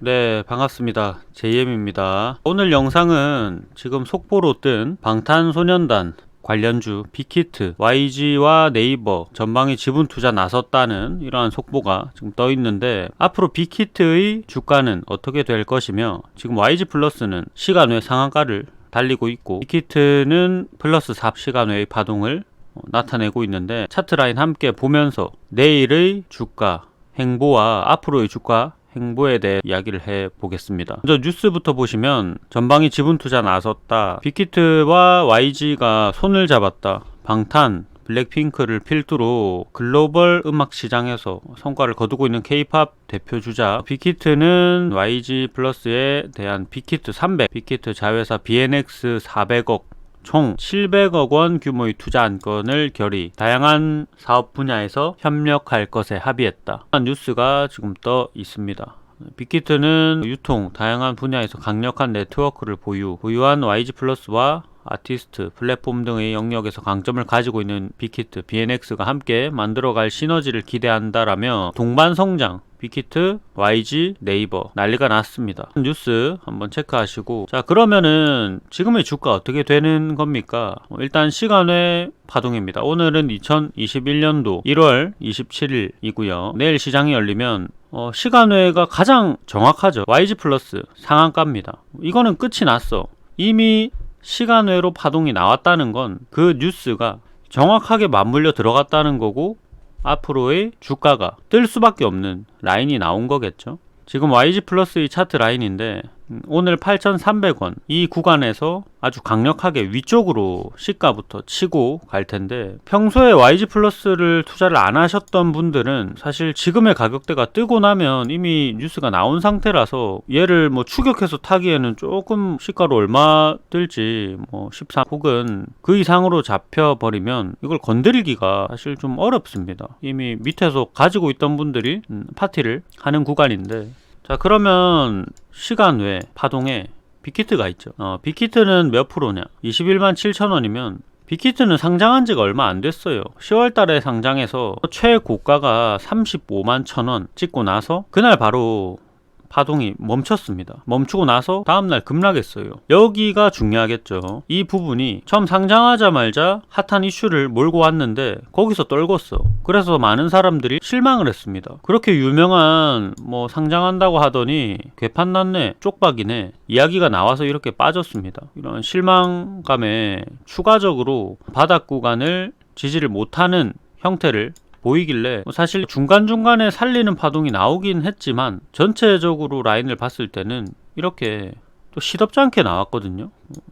네, 반갑습니다. JM입니다. 오늘 영상은 지금 속보로 뜬 방탄소년단 관련주 빅히트, YG와 네이버 전방위 지분 투자 나섰다는 이러한 속보가 지금 떠 있는데 앞으로 빅히트의 주가는 어떻게 될 것이며 지금 YG 플러스는 시간 외 상한가를 달리고 있고 빅히트는 플러스 4시간 외의 파동을 어, 나타내고 있는데 차트 라인 함께 보면서 내일의 주가 행보와 앞으로의 주가 행보에 대해 이야기를 해 보겠습니다. 먼저 뉴스부터 보시면 전방위 지분 투자 나섰다. 빅히트와 YG가 손을 잡았다. 방탄 블랙핑크를 필두로 글로벌 음악 시장에서 성과를 거두고 있는 K-팝 대표 주자 빅히트는 YG 플러스에 대한 빅히트 300, 빅히트 자회사 BNX 400억 총 700억 원 규모의 투자 안건을 결의, 다양한 사업 분야에서 협력할 것에 합의했다. 뉴스가 지금 떠 있습니다. 빅히트는 유통, 다양한 분야에서 강력한 네트워크를 보유, 보유한 YG 플러스와 아티스트, 플랫폼 등의 영역에서 강점을 가지고 있는 빅히트, BNX가 함께 만들어갈 시너지를 기대한다라며 동반 성장, 빅히트, YG, 네이버 난리가 났습니다. 뉴스 한번 체크하시고 자 그러면은 지금의 주가 어떻게 되는 겁니까? 어, 일단 시간의 파동입니다. 오늘은 2021년도 1월 27일이고요. 내일 시장이 열리면 어, 시간외가 가장 정확하죠. YG 플러스 상한가입니다. 이거는 끝이 났어. 이미 시간외로 파동이 나왔다는 건 그 뉴스가 정확하게 맞물려 들어갔다는 거고 앞으로의 주가가 뜰 수밖에 없는 라인이 나온 거겠죠. 지금 YG 플러스의 차트 라인인데 음, 오늘 8,300원 이 구간에서 아주 강력하게 위쪽으로 시가부터 치고 갈 텐데 평소에 YG 플러스를 투자를 안 하셨던 분들은 사실 지금의 가격대가 뜨고 나면 이미 뉴스가 나온 상태라서 얘를 뭐 추격해서 타기에는 조금 시가로 얼마 들지 뭐13 혹은 그 이상으로 잡혀 버리면 이걸 건드리기가 사실 좀 어렵습니다. 이미 밑에서 가지고 있던 분들이 음, 파티를 하는 구간인데 자 그러면 시간 외 파동에 빅히트가 있죠. 어, 빅히트는 몇 프로냐? 21만 7천 원이면 빅히트는 상장한 지가 얼마 안 됐어요. 10월 달에 상장해서 최고가가 35만 천원 찍고 나서 그날 바로 파동이 멈췄습니다. 멈추고 나서 다음날 급락했어요. 여기가 중요하겠죠. 이 부분이 처음 상장하자마자 핫한 이슈를 몰고 왔는데 거기서 떨궜어. 그래서 많은 사람들이 실망을 했습니다. 그렇게 유명한 뭐 상장한다고 하더니 괴판 났네, 쪽박이네 이야기가 나와서 이렇게 빠졌습니다. 이런 실망감에 추가적으로 바닥 구간을 지지를 못하는 형태를 보이길래 뭐 사실 중간중간에 살리는 파동이 나오긴 했지만 전체적으로 라인을 봤을 때는 이렇게 또 시덥지 않게 나왔거든요.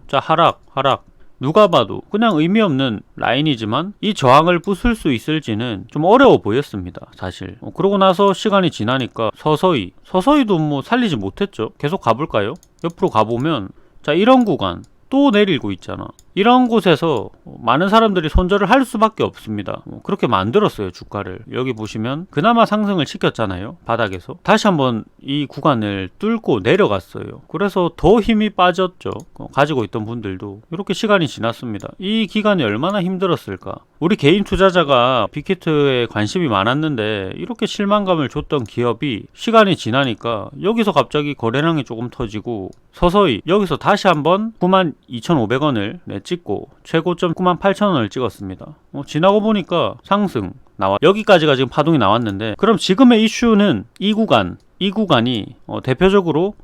자 하락 하락 누가 봐도 그냥 의미 없는 라인이지만 이 저항을 부술 수 있을지는 좀 어려워 보였습니다. 사실. 어, 그러고 나서 시간이 지나니까 서서히 서서히도 뭐 살리지 못했죠. 계속 가볼까요? 옆으로 가보면 자 이런 구간 또 내리고 있잖아. 이런 곳에서 많은 사람들이 손절을 할 수밖에 없습니다. 뭐 그렇게 만들었어요, 주가를. 여기 보시면 그나마 상승을 시켰잖아요, 바닥에서. 다시 한번 이 구간을 뚫고 내려갔어요. 그래서 더 힘이 빠졌죠. 어, 가지고 있던 분들도. 이렇게 시간이 지났습니다. 이 기간이 얼마나 힘들었을까? 우리 개인 투자자가 빅히트에 관심이 많았는데 이렇게 실망감을 줬던 기업이 시간이 지나니까 여기서 갑자기 거래량이 조금 터지고 서서히 여기서 다시 한번 92,500원을 찍고 최고점 98,000원을 찍었습니다. 어, 지나고 보니까 상승 나와 여기까지가 지금 파동이 나왔는데 그럼 지금의 이슈는 이 구간 이 구간이 어, 대표적으로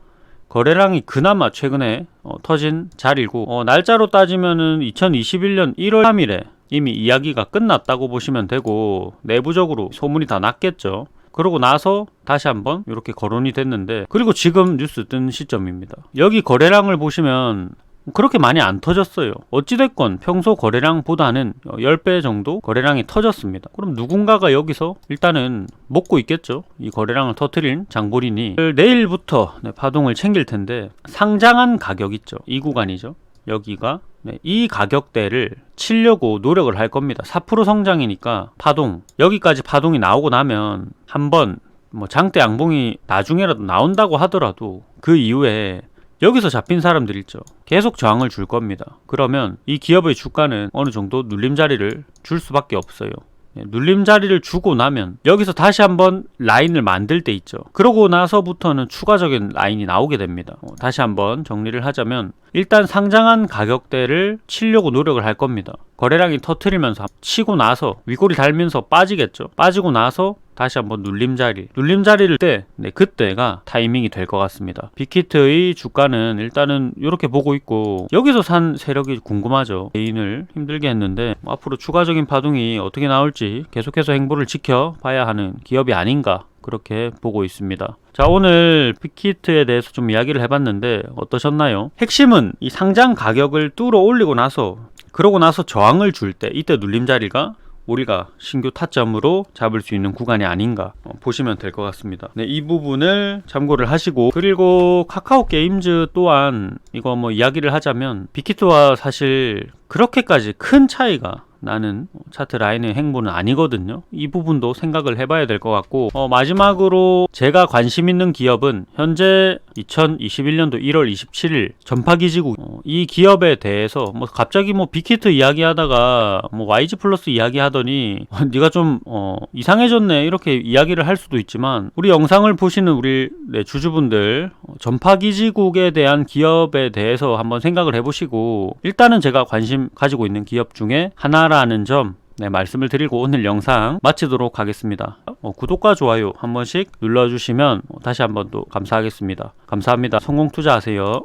거래량이 그나마 최근에 어, 터진 자리고 어, 날짜로 따지면은 2021년 1월 3일에 이미 이야기가 끝났다고 보시면 되고 내부적으로 소문이 다 났겠죠. 그러고 나서 다시 한번 이렇게 거론이 됐는데 그리고 지금 뉴스 뜬 시점입니다. 여기 거래량을 보시면 그렇게 많이 안 터졌어요. 어찌됐건 평소 거래량보다는 10배 정도 거래량이 터졌습니다. 그럼 누군가가 여기서 일단은 먹고 있겠죠. 이 거래량을 터트린 장보린이 내일부터 네, 파동을 챙길 텐데 상장한 가격 있죠. 이 구간이죠. 여기가 네, 이 가격대를 치려고 노력을 할 겁니다. 4% 성장이니까 파동 여기까지 파동이 나오고 나면 한번 뭐 장대 양봉이 나중에라도 나온다고 하더라도 그 이후에 여기서 잡힌 사람들 있죠. 계속 저항을 줄 겁니다. 그러면 이 기업의 주가는 어느 정도 눌림자리를 줄 수밖에 없어요. 예, 눌림 자리를 주고 나면 여기서 다시 한번 라인을 만들 때 있죠. 그러고 나서부터는 추가적인 라인이 나오게 됩니다. 어, 다시 한번 정리를 하자면 일단 상장한 가격대를 치려고 노력을 할 겁니다. 거래량이 터트리면서 치고 나서 윗골이 달면서 빠지겠죠. 빠지고 나서 다시 한번 눌림 자리, 눌림 자리를 때, 네, 그때가 타이밍이 될 것 같습니다. 빅히트의 주가는 일단은 이렇게 보고 있고 여기서 산 세력이 궁금하죠. 개인을 힘들게 했는데 뭐 앞으로 추가적인 파동이 어떻게 나올지 계속해서 행보를 지켜봐야 하는 기업이 아닌가 그렇게 보고 있습니다. 자, 오늘 빅히트에 대해서 좀 이야기를 해봤는데 어떠셨나요? 핵심은 이 상장 가격을 뚫어 올리고 나서 그러고 나서 저항을 줄 때 이때 눌림 자리가 우리가 신규 타점으로 잡을 수 있는 구간이 아닌가 어, 보시면 될 것 같습니다. 네, 이 부분을 참고를 하시고 그리고 카카오 게임즈 또한 이거 뭐 이야기를 하자면 빅히트와 사실 그렇게까지 큰 차이가 나는 차트 라인의 행보는 아니거든요. 이 부분도 생각을 해봐야 될 것 같고 어, 마지막으로 제가 관심 있는 기업은 현재 2021년도 1월 27일 전파기지국. 어, 이 기업에 대해서 뭐 갑자기 뭐 빅히트 이야기하다가 뭐 YG 플러스 이야기하더니 어, 네가 좀 어, 이상해졌네 이렇게 이야기를 할 수도 있지만 우리 영상을 보시는 우리 네, 주주분들 어, 전파기지국에 대한 기업에 대해서 한번 생각을 해보시고 일단은 제가 관심 가지고 있는 기업 중에 하나라는 점 네, 말씀을 드리고 오늘 영상 마치도록 하겠습니다. 어, 구독과 좋아요 한 번씩 눌러주시면 어, 다시 한 번 또 감사하겠습니다. 감사합니다. 성공 투자하세요.